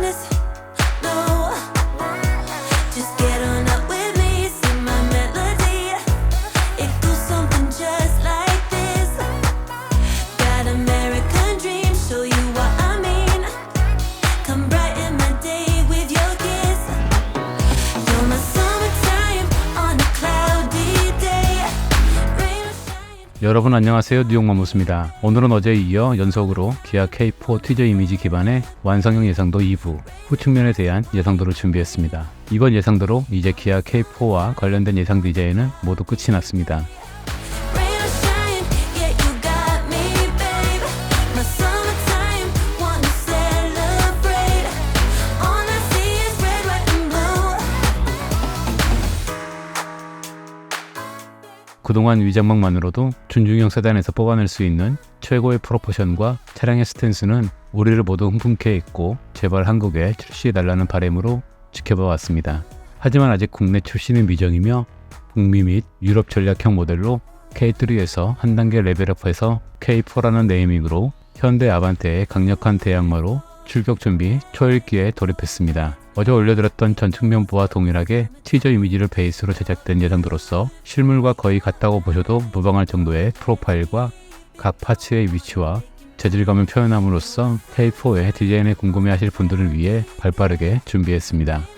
No. 여러분 안녕하세요 뉴욕마무스입니다. 오늘은 어제에 이어 연속으로 기아 K4 티저 이미지 기반의 완성형 예상도 2부 후측면에 대한 예상도를 준비했습니다. 이번 예상도로 이제 기아 K4와 관련된 예상 디자인은 모두 끝이 났습니다. 그동안 위장막만으로도 준중형 세단에서 뽑아낼 수 있는 최고의 프로포션과 차량의 스탠스는 우리를 모두 흥분케 했고 제발 한국에 출시해달라는 바람으로 지켜봐 왔습니다. 하지만 아직 국내 출시는 미정이며 북미 및 유럽 전략형 모델로 K3에서 한 단계 레벨업해서 K4라는 네이밍으로 현대 아반떼의 강력한 대항마로 출격 준비 초읽기에 돌입했습니다. 어제 올려드렸던 전 측면부와 동일하게 티저 이미지를 베이스로 제작된 예상도로서 실물과 거의 같다고 보셔도 무방할 정도의 프로파일과 각 파츠의 위치와 재질감을 표현함으로써 K4의 디자인에 궁금해하실 분들을 위해 발빠르게 준비했습니다.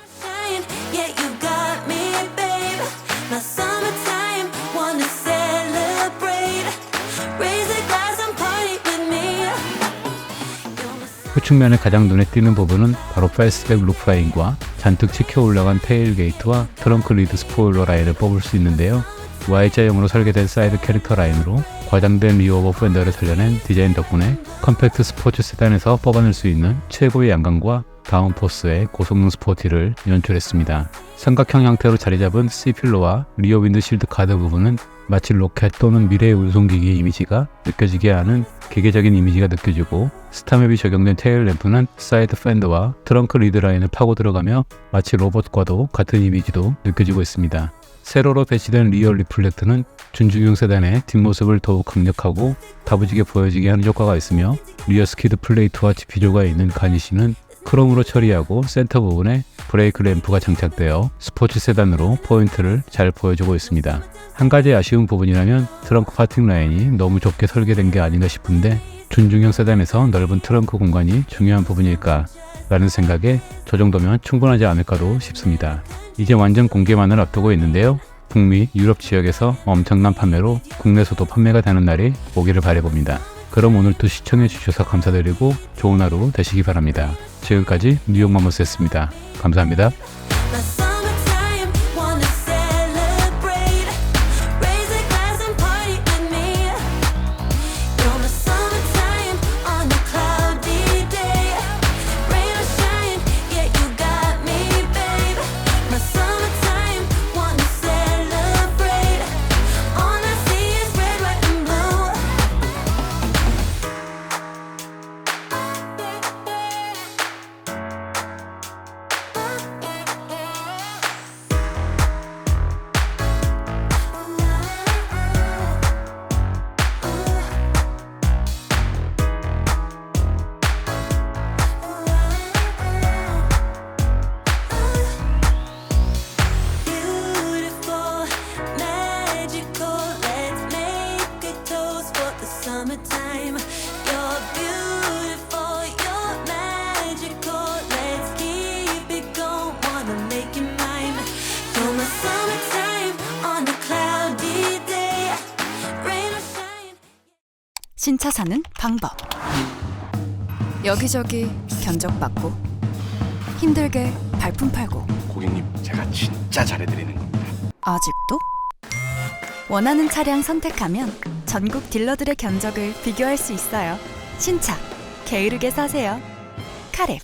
My 후측면에 가장 눈에 띄는 부분은 바로 패스트백 루프 라인과 잔뜩 치켜 올라간 테일 게이트와 트렁크 리드 스포일러 라인을 뽑을 수 있는데요. Y자형으로 설계된 사이드 캐릭터 라인으로 과장된 리어 오버 팬더를 살려낸 디자인 덕분에 컴팩트 스포츠 세단에서 뽑아낼 수 있는 최고의 양감과 다운포스의 고성능 스포티를 연출했습니다. 삼각형 형태로 자리 잡은 C필러와 리어 윈드실드 가드 부분은 마치 로켓 또는 미래의 운송기기의 이미지가 느껴지게 하는 기계적인 이미지가 느껴지고 스타맵이 적용된 테일 램프는 사이드 팬더와 트렁크 리드 라인을 파고 들어가며 마치 로봇과도 같은 이미지도 느껴지고 있습니다. 세로로 배치된 리얼 리플렉터는 준중형 세단의 뒷모습을 더욱 강력하고 다부지게 보여지게 하는 효과가 있으며 리어 스키드 플레이트와 지피조가 있는 가니시는 크롬으로 처리하고 센터 부분에 브레이크 램프가 장착되어 스포츠 세단으로 포인트를 잘 보여주고 있습니다. 한 가지 아쉬운 부분이라면 트렁크 파팅 라인이 너무 좁게 설계된 게 아닌가 싶은데 준중형 세단에서 넓은 트렁크 공간이 중요한 부분일까 라는 생각에 저 정도면 충분하지 않을까도 싶습니다. 이제 완전 공개만을 앞두고 있는데요. 북미, 유럽 지역에서 엄청난 판매로 국내에서도 판매가 되는 날이 오기를 바라봅니다. 그럼 오늘도 시청해 주셔서 감사드리고 좋은 하루 되시기 바랍니다. 지금까지 뉴욕 마모스였습니다. 감사합니다. 신차 사는 방법. 여기저기 견적받고 힘들게 발품 팔고 고객님 제가 진짜 잘해드리는 겁니다 아직도? 원하는 차량 선택하면 전국 딜러들의 견적을 비교할 수 있어요. 신차 게으르게 사세요. 카랩